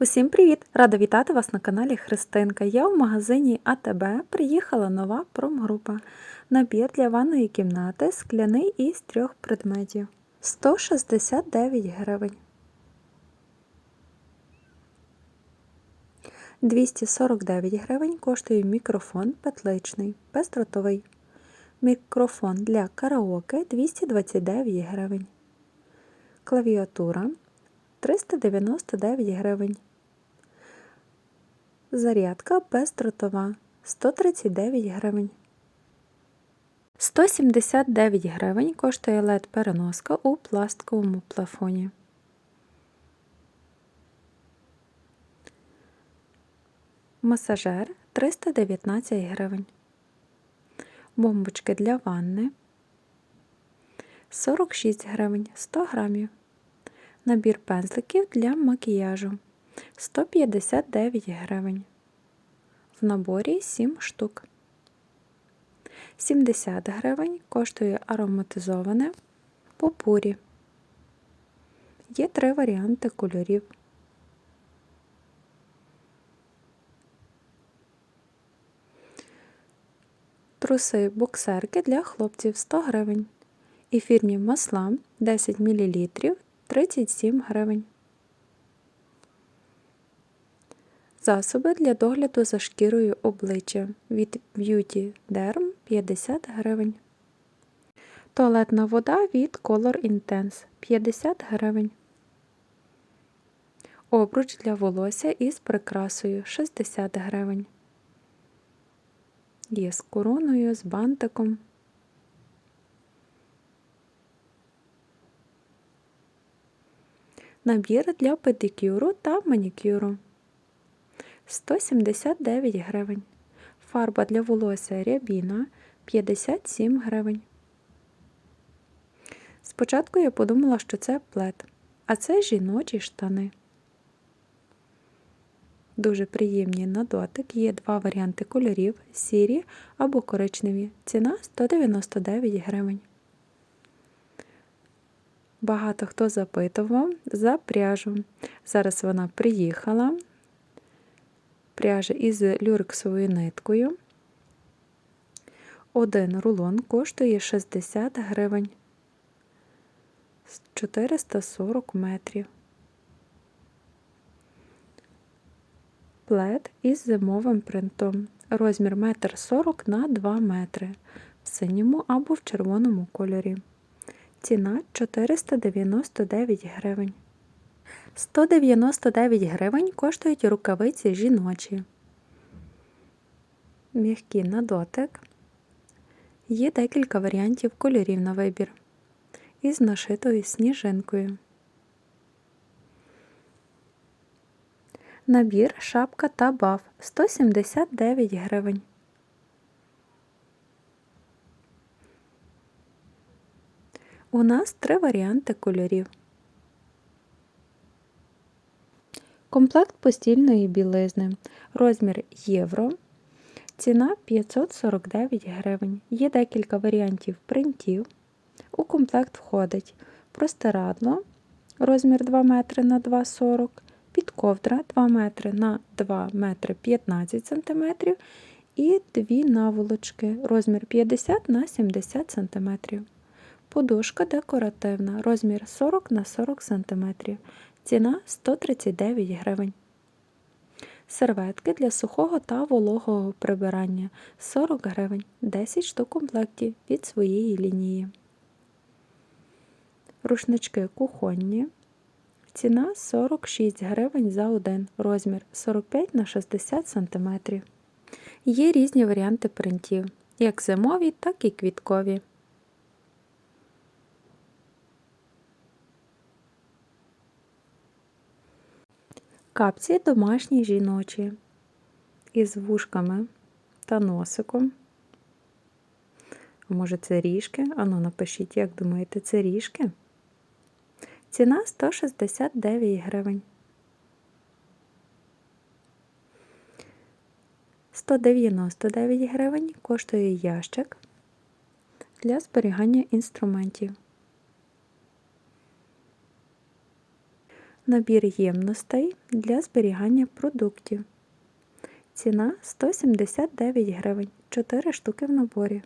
Усім привіт! Рада вітати вас на каналі Христинка. Я в магазині АТБ приїхала нова промгрупа. Набір для ванної кімнати скляний із трьох предметів. 169 гривень. 249 гривень коштує мікрофон петличний, бездротовий. Мікрофон для караоке 229 гривень. Клавіатура 399 гривень. Зарядка бездротова 139 гривень. 179 гривень коштує led переноска у пластиковому плафоні. Масажер 319 гривень. Бомбочки для ванни 46 гривень 100 грамів. Набір пензликів для макіяжу 159 гривень. В наборі 7 штук. 70 гривень коштує ароматизоване попурі. Є три варіанти кольорів. Труси боксерки для хлопців 100 гривень. Ефірні масла 10 мл 37 гривень. Засоби для догляду за шкірою обличчя від Beauty Derm 50 гривень. Туалетна вода від Color Intense 50 гривень. Обруч для волосся із прикрасою 60 гривень. Є з короною, з бантиком. Набір для педикюру та манікюру 179 гривень. Фарба для волосся рябіна 57 гривень. Спочатку я подумала, що це плед, а це жіночі штани. Дуже приємні на дотик. Є два варіанти кольорів сірі або коричневі. Ціна 199 гривень. Багато хто запитував за пряжу. Зараз вона приїхала. Пряжа із люрексовою ниткою. Один рулон коштує 60 гривень 440 метрів. Плед із зимовим принтом. Розмір 1,40 на 2 метри в синьому або в червоному кольорі. Ціна 499 гривень. 199 гривень коштують рукавиці жіночі. М'які на дотик. Є декілька варіантів кольорів на вибір. Із нашитою сніжинкою. Набір шапка та баф 179 гривень. У нас три варіанти кольорів. Комплект постільної білизни. Розмір євро. Ціна 549 гривень. Є декілька варіантів принтів. У комплект входить простирадло розмір 2 метри на 2,40 підковдра 2 метри на 2 метри 15 см і дві наволочки розмір 50 на 70 см. Подушка декоративна, розмір 40 на 40 см. Ціна 139 гривень. Серветки для сухого та вологого прибирання 40 гривень, 10 штук комплектів від своєї лінії. Рушнички кухонні. Ціна 46 гривень за один, розмір 45 на 60 см. Є різні варіанти принтів, як зимові, так і квіткові. Капці домашні жіночі із вушками та носиком. Може це ріжки? Ану, напишіть, як думаєте, це ріжки? Ціна 169 гривень. 199 гривень коштує ящик для зберігання інструментів. Набір ємностей для зберігання продуктів. Ціна 179 гривень, 4 штуки в наборі.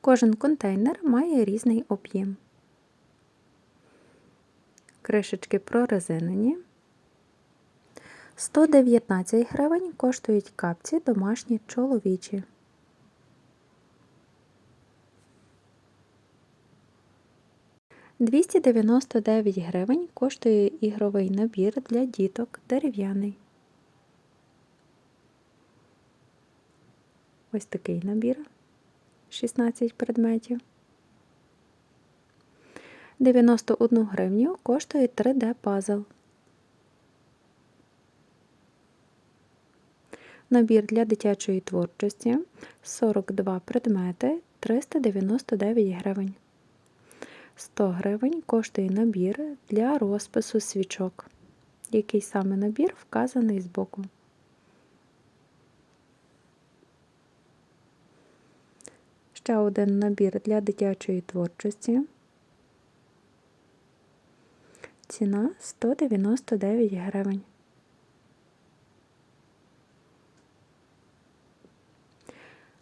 Кожен контейнер має різний об'єм. Кришечки прорезинені. 119 гривень коштують капці домашні чоловічі. Двісті дев'яносто дев'ять гривень коштує ігровий набір для діток дерев'яний. Ось такий набір 16 предметів. 91 гривню коштує 3D пазл. Набір для дитячої творчості 42 предмети 399 гривень. 100 гривень коштує набір для розпису свічок. Який саме набір вказаний збоку. Ще один набір для дитячої творчості. Ціна 199 гривень.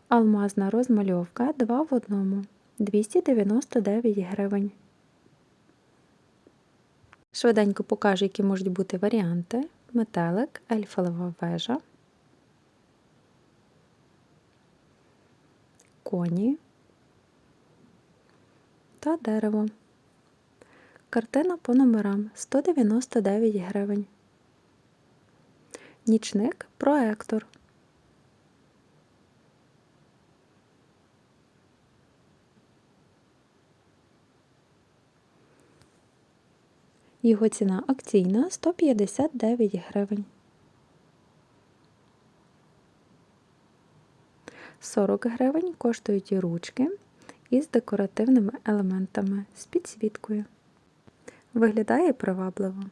Алмазна розмальовка 2 в одному 299 гривень. Швиденько покажу, які можуть бути варіанти. Метелик, ельфелева вежа, коні та дерево. Картина по номерам 199 гривень. Нічник проектор. Його ціна акційна 159 гривень. 40 гривень коштують і ручки із декоративними елементами з підсвіткою. Виглядає привабливо.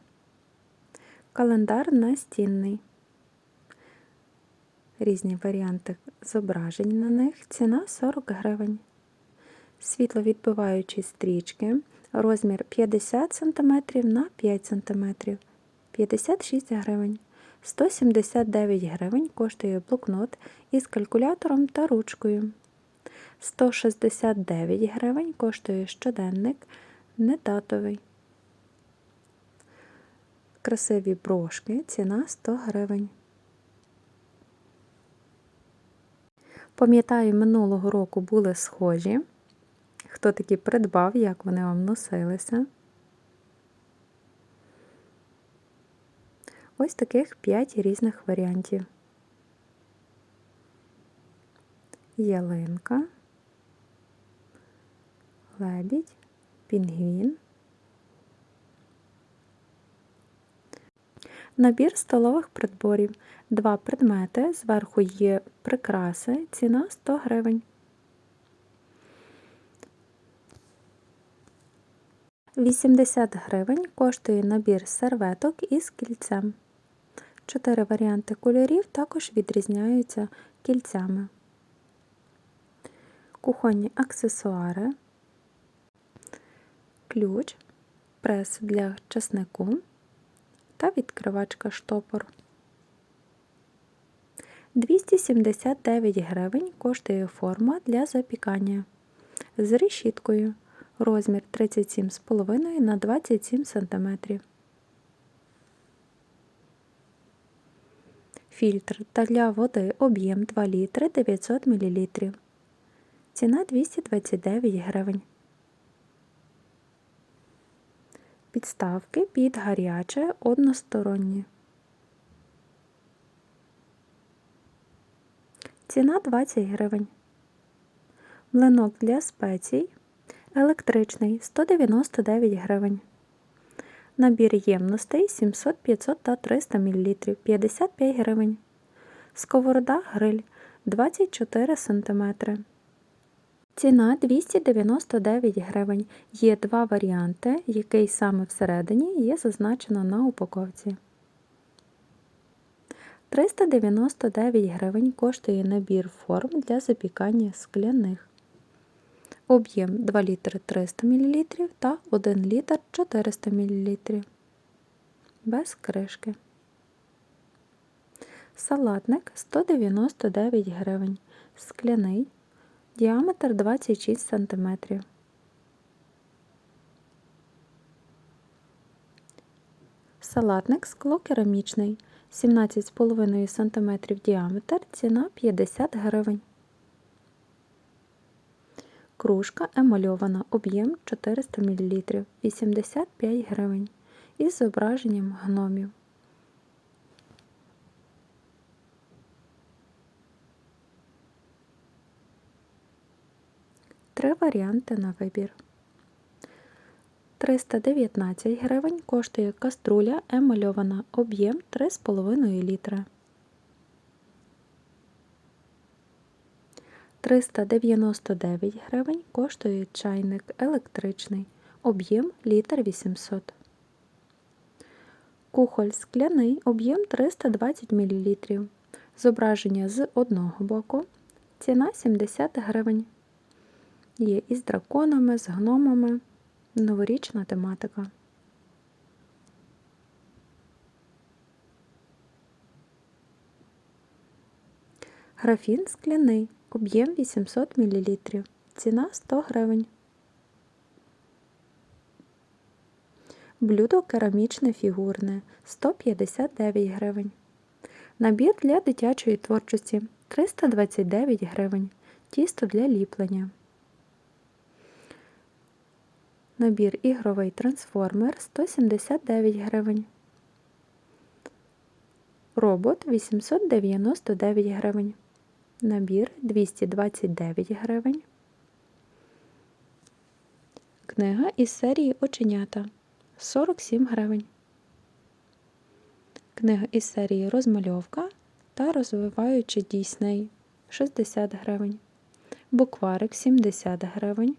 Календар настінний. Різні варіанти зображень на них. Ціна 40 гривень. Світловідбиваючі стрічки. Розмір 50 см на 5 см. 56 гривень. 179 гривень коштує блокнот із калькулятором та ручкою. 169 гривень коштує щоденник недатовий. Красиві брошки, ціна 100 гривень. Пам'ятаю, минулого року були схожі. Хто такі придбав, як вони вам носилися. Ось таких 5 різних варіантів. Ялинка, лебідь, пінгвін. Набір столових придборів. Два предмети. Зверху є прикраси, ціна 100 гривень. 80 гривень коштує набір серветок із кільцем. Чотири варіанти кольорів також відрізняються кільцями. Кухонні аксесуари, ключ, прес для часнику та відкривачка штопор. 279 гривень коштує форма для запікання з решіткою. Розмір 37,5 на 27 см. Фільтр та для води об'єм 2 літри 900 мл. Ціна 229 гривень. Підставки під гаряче односторонні. Ціна 20 гривень. Млинок для спецій. Електричний 199 гривень. Набір ємностей 700, 500 та 300 мл 55 гривень. Сковорода гриль 24 см. Ціна 299 гривень. Є два варіанти, який саме всередині є зазначено на упаковці. 399 гривень коштує набір форм для запікання скляних. Об'єм 2 літри 300 мл та 1 літр 400 мл. без кришки. Салатник 199 гривень. Скляний. Діаметр 26 см. Салатник склокерамічний 17,5 см діаметр, ціна 50 гривень. Кружка емальована, об'єм 400 мл, 85 гривень із зображенням гномів. Три варіанти на вибір. 319 гривень коштує каструля емальована, об'єм 3,5 літра. 399 гривень коштує чайник електричний, об'єм літр 800. Кухоль скляний, об'єм 320 мл. Зображення з одного боку. Ціна 70 гривень. Є із драконами, з гномами. Новорічна тематика. Графін скляний, об'єм 800 мл. Ціна 100 гривень. Блюдо керамічне фігурне 159 гривень. Набір для дитячої творчості 329 гривень. Тісто для ліплення. Набір ігровий трансформер 179 гривень. Робот 899 гривень. Набір 229 гривень. Книга із серії Оченята 47 гривень. Книга із серії Розмальовка та розвиваючи Дійсней 60 гривень. Букварик 70 гривень.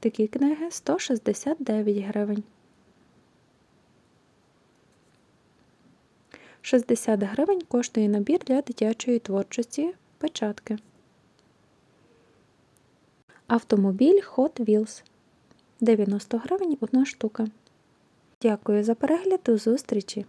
Такі книги 169 гривень. 60 гривень коштує набір для дитячої творчості печатки. Автомобіль Hot Wheels 90 гривень одна штука. Дякую за перегляд до зустрічі!